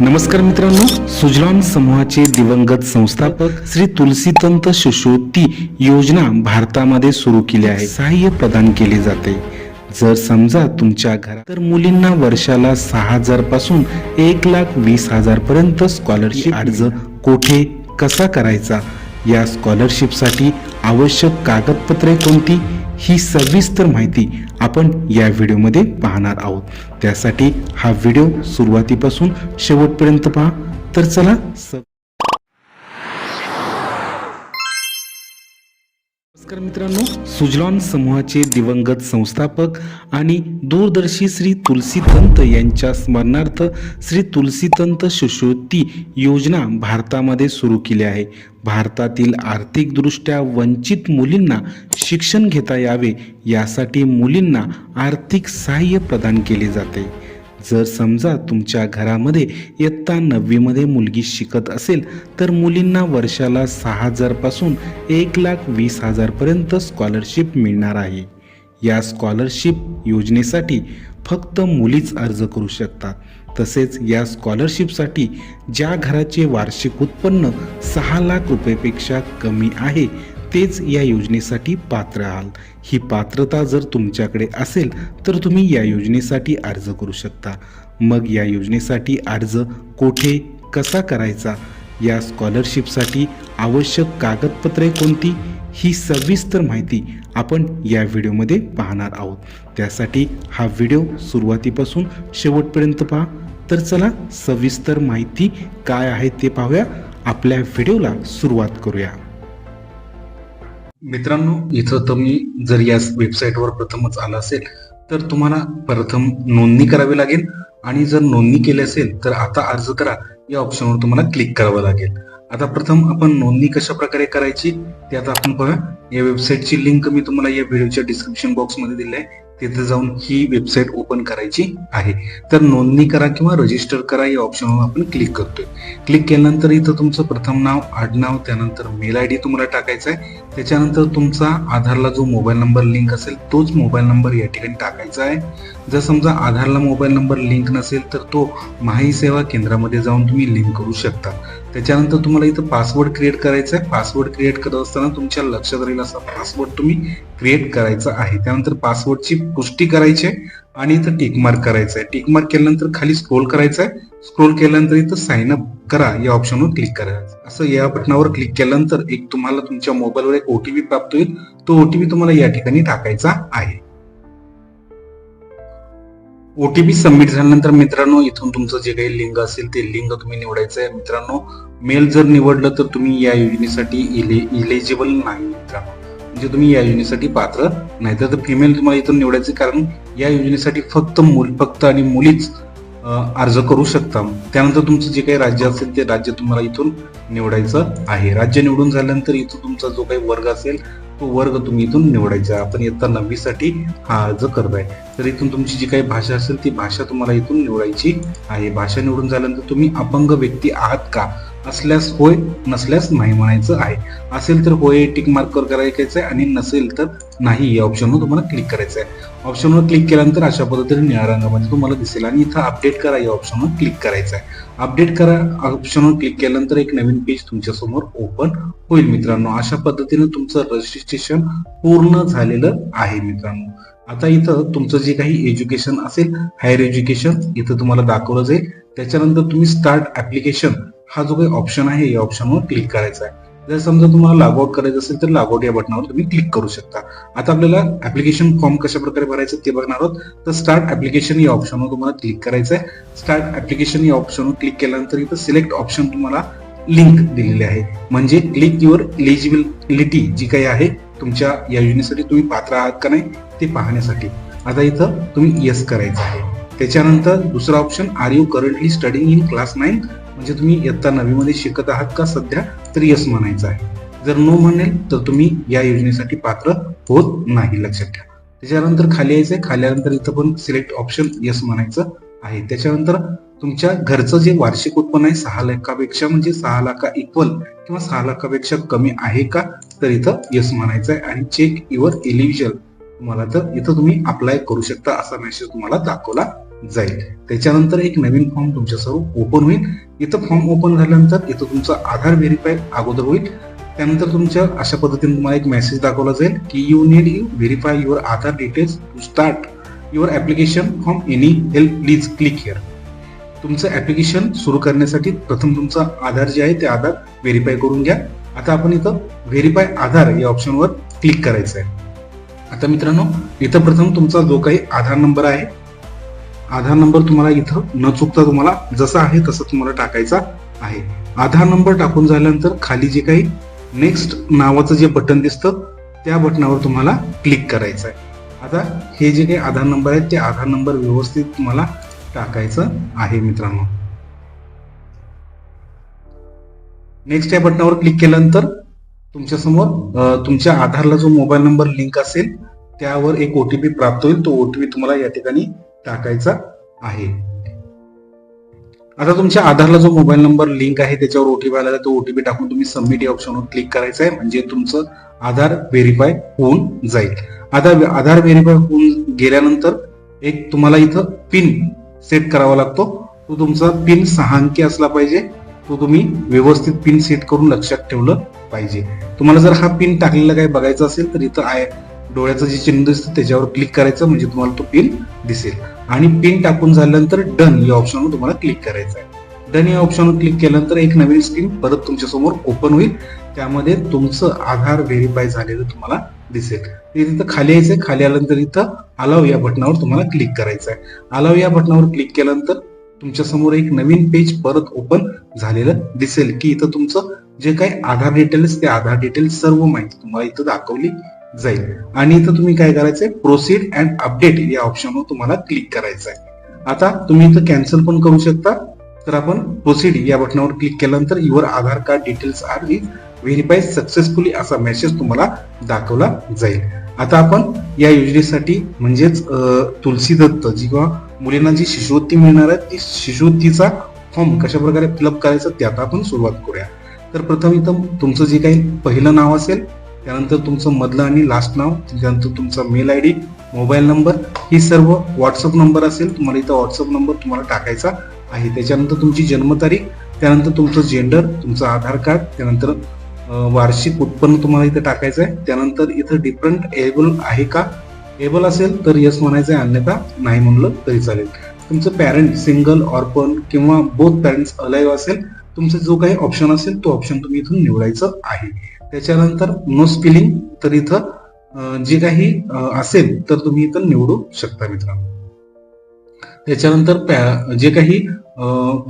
नमस्कार मित्रांनो सुजलाम समूहाचे दिवंगत संस्थापक श्री तुलसीतंत शिष्यवृत्ती योजना भारतामध्ये सुरू केली आहे. सहाय्य प्रदान केले जाते. जर समजा तुमच्या घरात तर मुलींना वर्षाला सहा हजारपासून एक लाख वीस हजार पर्यंत स्कॉलरशिप अर्ज कोठे कसा करायचा? या स्कॉलरशिपसाठी आवश्यक कागदपत्रे कोणती? ही सविस्तर माहिती आपण या व्हिडिओमध्ये पाहणार आहोत. त्यासाठी हा व्हिडिओ सुरुवातीपासून शेवटपर्यंत पहा. तर चला स- नमस्कार मित्रांनो. सुजलॉन समूहाचे दिवंगत संस्थापक आणि दूरदर्शी श्री तुलसीतंत यांच्या स्मरणार्थ श्री तुलसीतंत शिष्यवृत्ती योजना भारतामध्ये सुरू केली आहे. भारतातील आर्थिकदृष्ट्या वंचित मुलींना शिक्षण घेता यावे यासाठी मुलींना आर्थिक सहाय्य प्रदान केले जाते. जर समजा तुमच्या घरामध्ये इयत्ता नववीमध्ये मुलगी शिकत असेल तर मुलींना वर्षाला सहा हजारपासून एक लाख वीस हजारपर्यंत स्कॉलरशिप मिळणार आहे. या स्कॉलरशिप योजनेसाठी फक्त मुलीच अर्ज करू शकतात. तसेच या स्कॉलरशिपसाठी ज्या घराचे वार्षिक उत्पन्न सहा लाख रुपयेपेक्षा कमी आहे तेच या योजनेसाठी पात्र आहाल ही पात्रता जर तुमच्याकडे असेल तर तुम्ही या योजनेसाठी अर्ज करू शकता. मग या योजनेसाठी अर्ज कोठे कसा करायचा? या स्कॉलरशिपसाठी आवश्यक कागदपत्रे कोणती? ही सविस्तर माहिती आपण या व्हिडिओमध्ये पाहणार आहोत. त्यासाठी हा व्हिडिओ सुरुवातीपासून शेवटपर्यंत पहा. तर चला सविस्तर माहिती काय आहे ते पाहूया. आपल्या व्हिडिओला सुरुवात करूया. मित्रांनो इथं तुम्ही जर या वेबसाईटवर प्रथमच आला असेल तर तुम्हाला प्रथम नोंदणी करावी लागेल. आणि जर नोंदणी केली असेल तर आता अर्ज करा. या ऑप्शनवर तुम्हाला क्लिक करावं लागेल. आता प्रथम आपण नोंदणी कशा प्रकारे करायची ते आता आपण बघा या वेबसाईटची लिंक मी तुम्हाला या व्हिडिओच्या डिस्क्रिप्शन बॉक्समध्ये दिली आहे. तिथे जाऊन ही वेबसाईट ओपन करायची आहे. तर नोंदणी करा किंवा रजिस्टर करा या ऑप्शनवर आपण क्लिक करतोय. क्लिक केल्यानंतर इथं तुमचं प्रथम नाव आडनाव त्यानंतर मेल आय डी तुम्हाला टाकायचा आहे. त्याच्यानंतर तुमचा आधारला जो मोबाईल नंबर लिंक असेल तोच मोबाईल नंबर या ठिकाणी टाकायचा आहे. जर समजा आधारला मोबाईल नंबर लिंक नसेल तर तो माही सेवा केंद्रामध्ये जाऊन तुम्ही लिंक करू शकता. त्याच्यानंतर तुम्हाला इथं पासवर्ड क्रिएट करायचा आहे पासवर्ड क्रिएट करत असताना तुमच्या लक्षात राहील असा पासवर्ड तुम्ही क्रिएट करायचा आहे. त्यानंतर पासवर्डची पुष्टी करायची आहे आणि इथं टिकमार्क करायचं आहे टिकमार्क केल्यानंतर खाली स्क्रोल करायचं आहे स्क्रोल केल्यानंतर इथं साइन अप करा. या ऑप्शनवर क्लिक करायचं असं या बटनावर क्लिक केल्यानंतर एक तुम्हाला तुमच्या मोबाईलवर एक ओटीपी प्राप्त होईल. तो ओटीपी तुम्हाला या ठिकाणी टाकायचा आहे. ओटीपी सबमिट झाल्यानंतर मित्रांनो इथून तुमचं जे काही लिंग असेल ते लिंग तुम्ही निवडायचं आहे. मित्रांनो मेल जर निवडलं तर तुम्ही या योजनेसाठी इले इलिजिबल नाही मित्रांनो. म्हणजे तुम्ही या योजनेसाठी पात्र नाही. तर फिमेल तुम्हाला इथून निवडायचं कारण या योजनेसाठी फक्त मुल फक्त आणि मुलीच अर्ज करू शकता त्यानंतर तुमचं जे काही राज्य असेल ते राज्य तुम्हाला इथून निवडायचं आहे. राज्य निवडून झाल्यानंतर इथून तुमचा जो काही वर्ग असेल तो वर्ग तुम्ही इथून निवडायचा. आपण इयत्ता नववीसाठी हा अर्ज करताय तर इथून तुमची जी काही भाषा असेल ती भाषा तुम्हाला इथून निवडायची आहे. भाषा निवडून झाल्यानंतर तुम्ही अपंग व्यक्ती आहात का? असल्यास होय नसल्यास नाही म्हणायचं आहे. असेल तर होय टिक मार्कवर करायचं आहे आणि नसेल तर नाही या ऑप्शनवर तुम्हाला क्लिक करायचं आहे ऑप्शनवर क्लिक केल्यानंतर अशा पद्धतीने निळ्या रंगामध्ये तुम्हाला दिसेल. आणि इथं अपडेट करा या ऑप्शनवर क्लिक करायचं आहे अपडेट करा ऑप्शनवर क्लिक केल्यानंतर एक नवीन पेज तुमच्यासमोर ओपन होईल मित्रांनो. अशा पद्धतीने तुमचं रजिस्ट्रेशन पूर्ण झालेलं आहे मित्रांनो. आता इथं तुमचं जे काही एज्युकेशन असेल हायर एज्युकेशन इथं तुम्हाला दाखवलं जाईल. त्याच्यानंतर तुम्ही स्टार्ट ऍप्लिकेशन हा जो काही ऑप्शन आहे या ऑप्शनवर क्लिक करायचा आहे जर समजा तुम्हाला लॉगआउट करायचं असेल तर लॉगआउट या बटनावर तुम्ही क्लिक करू शकता. आता आपल्याला ऍप्लिकेशन फॉर्म कशा प्रकारे भरायचं ते बघणार आहोत. तर स्टार्ट ऍप्लिकेशन या ऑप्शनवर तुम्हाला क्लिक करायचं आहे स्टार्ट ऍप्लिकेशन या ऑप्शनवर क्लिक केल्यानंतर इथं सिलेक्ट ऑप्शन तुम्हाला लिंक दिलेली आहे. म्हणजे क्लिक युअर इलिजिबिलिटी जी काही आहे तुमच्या या योजनेसाठी तुम्ही पात्र आहात का नाही ते पाहण्यासाठी. आता इथं तुम्ही येस करायचं आहे. त्याच्यानंतर दुसरा option are you currently studying in class nine म्हणजे तुम्ही इयत्ता नववीमध्ये शिकत आहात का सध्या? तर यस म्हणायचं आहे. जर नो म्हणेल तर तुम्ही या योजनेसाठी पात्र होत नाही लक्षात ठेवा. त्याच्यानंतर खाली यायचंय. खाली आल्यानंतर इथं पण सिलेक्ट ऑप्शन यस म्हणायचं आहे. त्याच्यानंतर तुमच्या घरचं जे वार्षिक उत्पन्न आहे सहा लाखापेक्षा म्हणजे सहा लाखा इक्वल किंवा सहा लाखापेक्षा कमी आहे का? तर इथं यस म्हणायचं आहे. आणि चेक युअर एलिव्हिजल तुम्हाला तर इथं तुम्ही अप्लाय करू शकता असा मेसेज तुम्हाला दाखवला जाईल. त्याच्यानंतर एक नवीन फॉर्म तुमच्यासमोर ओपन होईल. इथं फॉर्म ओपन झाल्यानंतर इथं तुमचा आधार व्हेरीफाय अगोदर होईल. त्यानंतर तुमच्या अशा पद्धतीने तुम्हाला एक मेसेज दाखवला जाईल की you need you verify your Aadhaar details to start your application from any help please click here तुमचं ऍप्लिकेशन सुरू करण्यासाठी प्रथम तुमचा आधार जे आहे ते आधार व्हेरीफाय करून घ्या. आता आपण इथं व्हेरीफाय आधार या ऑप्शनवर क्लिक करायचं आहे आता मित्रांनो इथं प्रथम तुमचा जो काही आधार नंबर आहे आधार नंबर तुम्हाला इथं न चुकता तुम्हाला जसा आहे तसं तुम्हाला टाकायचा आहे. आधार नंबर टाकून झाल्यानंतर खाली जे काही नेक्स्ट नावाचं जे बटन दिसतं त्या बटनावर तुम्हाला क्लिक करायचं आहे. आता हे जे काही आधार नंबर आहेत ते आधार नंबर व्यवस्थित तुम्हाला टाकायचं आहे मित्रांनो. नेक्स्ट या बटनावर क्लिक केल्यानंतर तुमच्यासमोर तुमच्या आधारला जो मोबाईल नंबर लिंक असेल त्यावर एक ओटीपी प्राप्त होईल. तो ओटीपी तुम्हाला या ठिकाणी टाकायचा आहे. आता तुमच्या आधारला जो मोबाईल नंबर लिंक आहे त्याच्यावर ओटीपी आलेला तो ओटीपी टाकून तुम्ही सबमिट या ऑप्शनवर क्लिक करायचं आहे म्हणजे तुमचं आधार व्हेरीफाय होऊन जाईल. आता आधार व्हेरीफाय होऊन गेल्यानंतर एक तुम्हाला इथं पिन सेट करावा लागतो. तो तुमचा पिन सहा अंकी असला पाहिजे. तो तुम्ही व्यवस्थित पिन सेट करून लक्षात ठेवलं पाहिजे. तुम्हाला जर हा पिन टाकलेला काही बघायचा असेल तर इथं आहे डोळ्याचं जे चिन्ह दिसतं त्याच्यावर क्लिक करायचं म्हणजे तुम्हाला तो पिन दिसेल. आणि पिन टाकून झाल्यानंतर डन या ऑप्शनवर तुम्हाला क्लिक करायचं आहे. डन या ऑप्शनवर क्लिक केल्यानंतर एक नवीन स्क्रीन परत तुमच्यासमोर ओपन होईल. त्यामध्ये तुमचं आधार व्हेरीफाय झालेलं तुम्हाला दिसेल. तिथं खाली यायचंय खाली आल्यानंतर इथं अलाव या बटनावर तुम्हाला क्लिक करायचं आहे. अलाव या बटनावर क्लिक केल्यानंतर तुमच्यासमोर एक नवीन पेज परत ओपन झालेलं दिसेल. की इथं तुमचं जे काही आधार डिटेल्स ते आधार डिटेल्स सर्व माहिती तुम्हाला इथं दाखवली. जाईल. आणि इथं तुम्ही काय करायचंय? प्रोसीड अँड अपडेट या ऑप्शनवर तुम्हाला क्लिक करायचं आहे आता तुम्ही इथं कॅन्सल पण करू शकता. तर आपण प्रोसीड या बटनावर क्लिक केल्यानंतर your Aadhaar card details are is verify successfully असा मेसेज तुम्हाला दाखवला जाईल. आता आपण या योजनेसाठी म्हणजेच तुलसी दत्त जी किंवा मुलींना जी शिष्यवृत्ती मिळणार आहे ती शिष्यवृत्तीचा फॉर्म कशा प्रकारे फिलअप करायचा त्यात आपण सुरुवात करूया. तर प्रथम इथं तुमचं जे काही पहिलं नाव असेल त्यानंतर तुमचं मधलं आणि लास्ट नाव त्यानंतर तुमचा mail I D mobile number ही सर्व व्हॉट्सअप नंबर असेल तुम्हाला इथं व्हॉट्सअप नंबर तुम्हाला टाकायचा आहे. त्याच्यानंतर तुमची जन्मतारीख त्यानंतर तुमचं जेंडर तुमचं आधार कार्ड त्यानंतर वार्षिक उत्पन्न तुम्हाला इथं टाकायचं आहे. त्यानंतर इथं डिफरंट एबल आहे का? एबल असेल तर यस म्हणायचं आहे अन्यथा नाही म्हणलं तरी चालेल. तुमचं पॅरेंट सिंगल ऑर्पन किंवा बोथ पॅरेंट्स अलाईव्ह असेल तुमचं जो काही ऑप्शन असेल तो ऑप्शन तुम्ही इथून निवडायचं आहे. त्याच्यानंतर नो स्पिलिंग तर इथं जे काही असेल तर तुम्ही इथं निवडू शकता मित्रांनो. त्याच्यानंतर पॅ- जे काही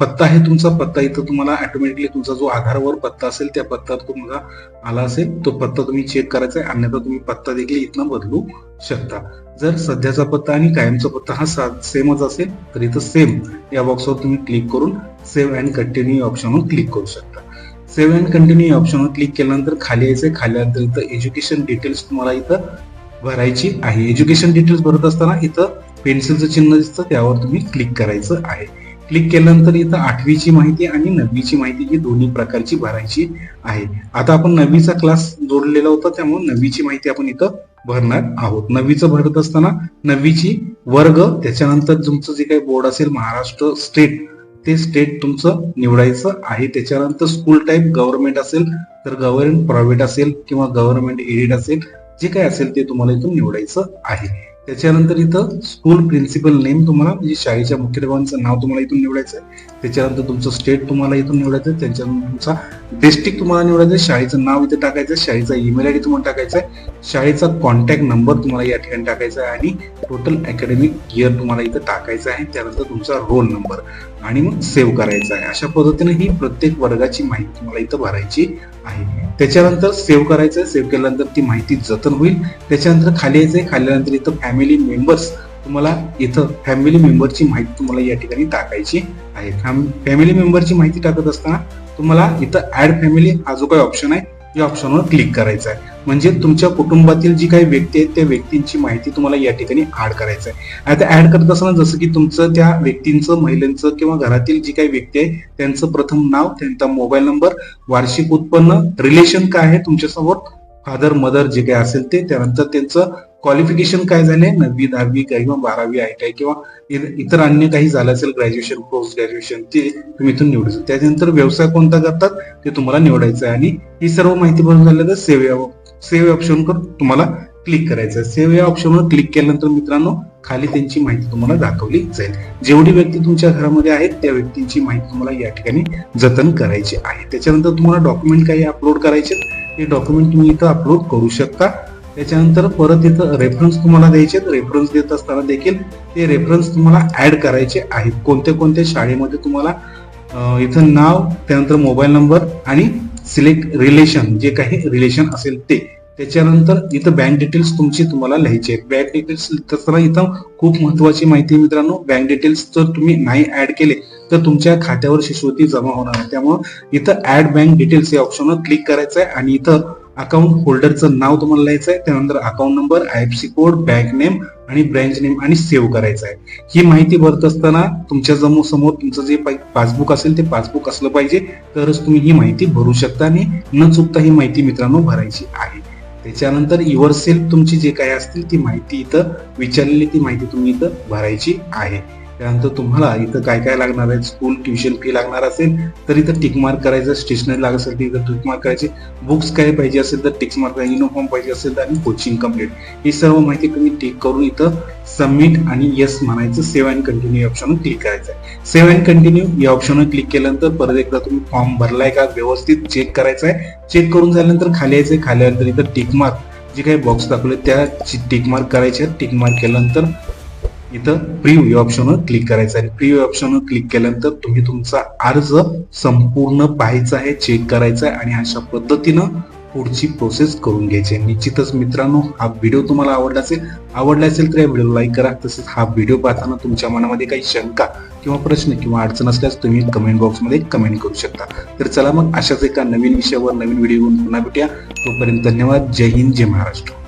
पत्ता आहे तुमचा पत्ता इथं तुम्हाला ऑटोमॅटिकली तुमचा जो आधारवर पत्ता असेल त्या पत्त्यावर तुम्हाला आला असेल तो पत्ता तुम्ही चेक करायचा आहे अन्यथा तुम्ही पत्ता देखील इथनं बदलू शकता. जर सध्याचा पत्ता आणि कायमचा पत्ता हा सेमच असेल तर इथं सेम या बॉक्सवर तुम्ही क्लिक करून सेव्ह अँड कंटिन्यू ऑप्शनवर क्लिक करू शकता. सेव्ह अँड कंटिन्यू ऑप्शनवर क्लिक केल्यानंतर खाली यायचं खाली आल्यानंतर इथं एज्युकेशन डिटेल्स तुम्हाला इथं भरायची आहे. एज्युकेशन डिटेल्स भरत असताना इथं पेन्सिलचं चिन्ह दिसतं. त्यावर तुम्ही क्लिक करायचं आहे. क्लिक केल्यानंतर इथं आठवीची माहिती आणि नववीची माहिती ही दोन्ही प्रकारची भरायची आहे. आता आपण नववीचा क्लास जोडलेला होता. त्यामुळे नववीची माहिती आपण इथं भरणार आहोत. नववीचं भरत असताना नववीची वर्ग त्याच्यानंतर तुमचं जे काही बोर्ड असेल महाराष्ट्र स्टेट ते स्टेट तुमचं निवडायचं आहे. त्याच्यानंतर स्कूल टाईप गव्हर्नमेंट असेल तर गव्हर्नमेंट प्रायव्हेट असेल किंवा गव्हर्नमेंट एडेड असेल जे काय असेल ते तुम्हाला इथून निवडायचं आहे. त्याच्यानंतर इथं स्कूल प्रिन्सिपल नेम तुम्हाला म्हणजे शाळेच्या मुख्याध्यापकांचं नाव तुम्हाला इथून निवडायचं आहे त्याच्यानंतर तुमचं स्टेट तुम्हाला इथून निवडायचं आहे त्याच्यानंतर तुमचा डिस्ट्रिक्ट तुम्हाला निवडायचं आहे शाळेचं नाव इथे टाकायचं आहे शाळेचा ईमेल आय डी तुम्हाला टाकायचा आहे शाळेचा कॉन्टॅक्ट नंबर तुम्हाला या ठिकाणी टाकायचा आहे. आणि टोटल अकॅडमिक इयर तुम्हाला इथं टाकायचं आहे. त्यानंतर तुमचा रोल नंबर आणि मग सेव्ह करायचा आहे. अशा पद्धतीने ही प्रत्येक वर्गाची माहिती तुम्हाला इथं भरायची आहे. त्याच्यानंतर सेव्ह करायचं आहे सेव्ह केल्यानंतर ती माहिती जतन होईल. त्याच्यानंतर खाली यायचं खाली इथं फॅमिली मेंबर्स तुम्हाला इथं फॅमिली मेंबरची माहिती तुम्हाला या ठिकाणी टाकायची आहे. फॅमिली मेंबरची माहिती टाकत असताना तुम्हाला इथं ऍड फॅमिली हा जो काही ऑप्शन आहे या ऑप्शनवर क्लिक करायचं आहे. म्हणजे तुमच्या कुटुंबातील जी काही व्यक्ती आहेत त्या व्यक्तींची माहिती तुम्हाला या ठिकाणी ऍड करायचं आहे. आता ऍड करत असताना जसं की तुमचं त्या व्यक्तींचं महिलांचं किंवा घरातील जी काही व्यक्ती आहे त्यांचं प्रथम नाव त्यांचा मोबाईल नंबर वार्षिक उत्पन्न रिलेशन काय आहे तुमच्यासमोर फादर मदर जे काही असेल ते त्यानंतर त्यांचं क्वालिफिकेशन काय झाले? नववी दहावी किंवा बारावी आय टी आय किंवा इतर अन्य काही झालं असेल ग्रॅज्युएशन पोस्ट ग्रॅज्युएशन ते तुम्ही इथून निवडायचं त्याच्यानंतर व्यवसाय कोणता करतात? ते तुम्हाला निवडायचं आहे. आणि ही सर्व माहिती भरून झालं तर सेव्ह या सेव्ह ऑप्शनवर तुम्हाला क्लिक करायचं आहे. सेव्ह या ऑप्शनवर क्लिक केल्यानंतर मित्रांनो खाली त्यांची माहिती तुम्हाला दाखवली जाईल. जेवढी व्यक्ती तुमच्या घरामध्ये आहेत त्या व्यक्तींची माहिती तुम्हाला या ठिकाणी जतन करायची आहे. त्याच्यानंतर तुम्हाला डॉक्युमेंट काही अपलोड करायचे ते डॉक्युमेंट तुम्ही इथं अपलोड करू शकता. त्याच्यानंतर परत इथं रेफरन्स तुम्हाला द्यायचे रेफरन्स देत असताना देखील ते रेफरन्स तुम्हाला ऍड करायचे आहेत. कोणत्या कोणत्या शाळेमध्ये तुम्हाला इथं नाव त्यानंतर मोबाईल नंबर आणि सिलेक्ट रिलेशन जे काही रिलेशन असेल ते. त्याच्यानंतर इथं बँक डिटेल्स तुमची तुम्हाला लिहायची आहेत. बँक डिटेल्स तसं इथं खूप महत्वाची माहिती मित्रांनो. बँक डिटेल्स जर तुम्ही नाही ऍड केले तर तुमच्या खात्यावर शिष्यवृत्ती जमा होणार आहे त्यामुळे इथं ऍड बँक डिटेल्स या ऑप्शनवर क्लिक करायचं आहे आणि इथं अकाउंट होल्डरचं नाव तुम्हाला लिहायचं आहे त्यानंतर account number I F C code bank name आणि ब्रँच नेम आणि सेव्ह करायचं आहे. ही माहिती भरत असताना तुमच्यासमोर समोर तुमचं जे पासबुक असेल ते पासबुक असलं पाहिजे तरच तुम्ही ही माहिती भरू शकता आणि न चुकता ही माहिती मित्रांनो भरायची आहे. त्याच्यानंतर युअर सेल्फ तुमची जे काही असतील ती माहिती इथं विचारलेली ती माहिती तुम्ही इथं भरायची आहे. त्यानंतर तुम्हाला इथं काय काय लागणार आहे स्कूल ट्युशन फी लागणार असेल तर इथं टिक मार्क करायचं स्टेशनरी लागत असेल तर इथं टिक मार्क करायचे. बुक्स काय पाहिजे असेल तर टिक मार्क युनिफॉर्म पाहिजे असेल तर आणि कोचिंग कंप्लीट ही सर्व माहिती तुम्ही टिक करून इथं सबमिट आणि येस म्हणायचं सेव्ह अँड कंटिन्यू ऑप्शनवर क्लिक करायचं आहे. सेव्ह अँड कंटिन्यू या ऑप्शनवर क्लिक केल्यानंतर परत एकदा तुम्ही फॉर्म भरलाय का व्यवस्थित चेक करायचा आहे. चेक करून झाल्यानंतर खाली यायचं खाली आल्यानंतर इथं टिक मार्क जे काही बॉक्स दाखवले त्या टिक मार्क करायचे टिक मार्क केल्यानंतर इथं प्रिव्ह्यू या ऑप्शनवर क्लिक करायचं आहे. प्रिव्ह्यू ऑप्शनवर क्लिक केल्यानंतर तुम्ही तुमचा अर्ज संपूर्ण पाहायचा आहे चेक करायचा आहे आणि अशा पद्धतीनं पुढची प्रोसेस करून घ्यायची आहे. निश्चितच मित्रांनो हा व्हिडिओ तुम्हाला आवडला असेल आवडला असेल तर या व्हिडिओ लाईक करा. तसेच हा व्हिडिओ पाहताना तुमच्या मनामध्ये काही शंका किंवा प्रश्न किंवा अडचण असल्यास तुम्ही कमेंट बॉक्समध्ये कमेंट करू शकता. तर चला मग अशाच एका नवीन विषयावर नवीन व्हिडिओ पुन्हा भेटूया. तोपर्यंत धन्यवाद. जय हिंद जय महाराष्ट्र.